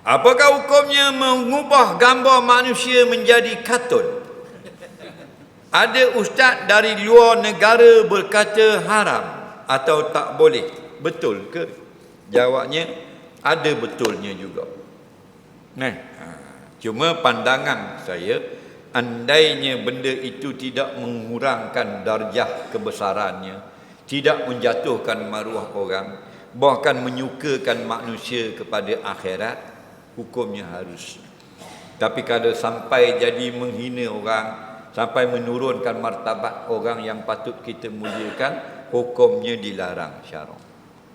Apakah hukumnya mengubah gambar manusia menjadi kartun? Ada ustaz dari luar negara berkata haram atau tak boleh. Betul ke? Jawabnya ada betulnya juga. Nah, ha, cuma pandangan saya andainya benda itu tidak mengurangkan darjah kebesarannya, tidak menjatuhkan maruah orang, bahkan menyukakan manusia kepada akhirat, hukumnya harus. Tapi kalau sampai jadi menghina orang, sampai menurunkan martabat orang yang patut kita muliakan, hukumnya dilarang syarak.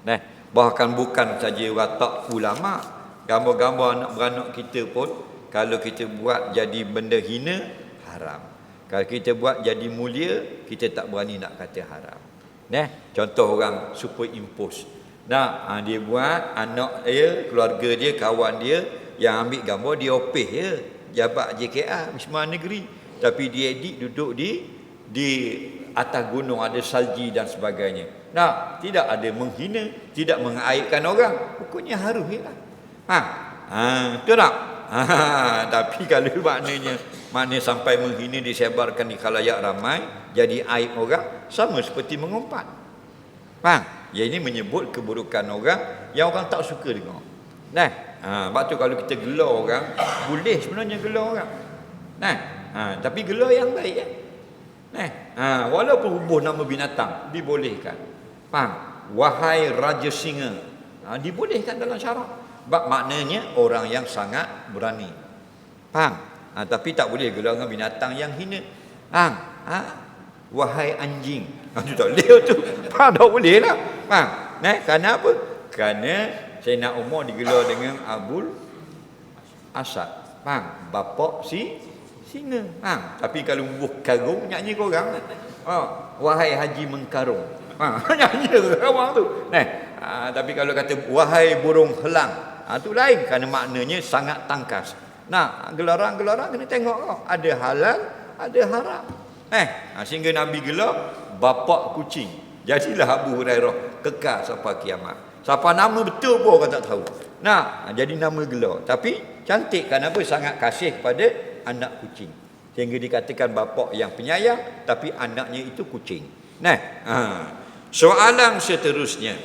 Nah, bahkan bukan saja watak ulama, gambar-gambar anak beranak kita pun kalau kita buat jadi benda hina haram. Kalau kita buat jadi mulia, kita tak berani nak kata haram. Nah, contoh orang superimpose. Nah, ha, dia buat anak dia, keluarga dia, kawan dia yang ambil gambar dia opeh ya. Jabat JKA Wisma Negeri. Tapi dia edit duduk di di atas gunung ada salji dan sebagainya. Nah, tidak ada menghina, tidak mengaibkan orang. Hukumnya harus ya. Ha. Ha, betul tak? Ha, tapi kalau maknanya maknanya sampai menghina disebarkan di khalayak ramai jadi aib orang sama seperti mengumpat. Faham? Ya ini menyebut keburukan orang yang orang tak suka dengar. Nah, ha, sebab tu kalau kita gelar orang, boleh sebenarnya gelar orang. Nah, ha, tapi gelar yang baik ya. Nah, ha, walaupun rubuh nama binatang dibolehkan. Faham? Wahai raja singa. Ha, dibolehkan dalam syarak. Sebab maknanya orang yang sangat berani. Faham? Ha, tapi tak boleh gelar dengan binatang yang hina. Faham? Ha? Wahai anjing. Ha, tu tak boleh tu. Faham? Tak boleh lah. Faham? Nah, kerana apa? Kerana Sayyidina Umar digelar dengan Abul Asad. Faham? Bapak si singa. Faham? Tapi kalau buh karung nyanyi korang. Ha, wahai haji mengkarung. Ha, nyanyi orang tu. Nah, ha, tapi kalau kata wahai burung helang. Ha, tu lain kerana maknanya sangat tangkas. Nah, gelaran-gelaran kena tengok kau. Ada halal, ada haram. Eh, ha, sehingga Nabi gelar bapak kucing. Jadilah Abu Hurairah kekal sampai kiamat. Siapa nama betul pun orang tak tahu. Nah, ha, jadi nama gelar. Tapi cantik kenapa sangat kasih kepada anak kucing. Sehingga dikatakan bapak yang penyayang tapi anaknya itu kucing. Nah, ha. soalan seterusnya.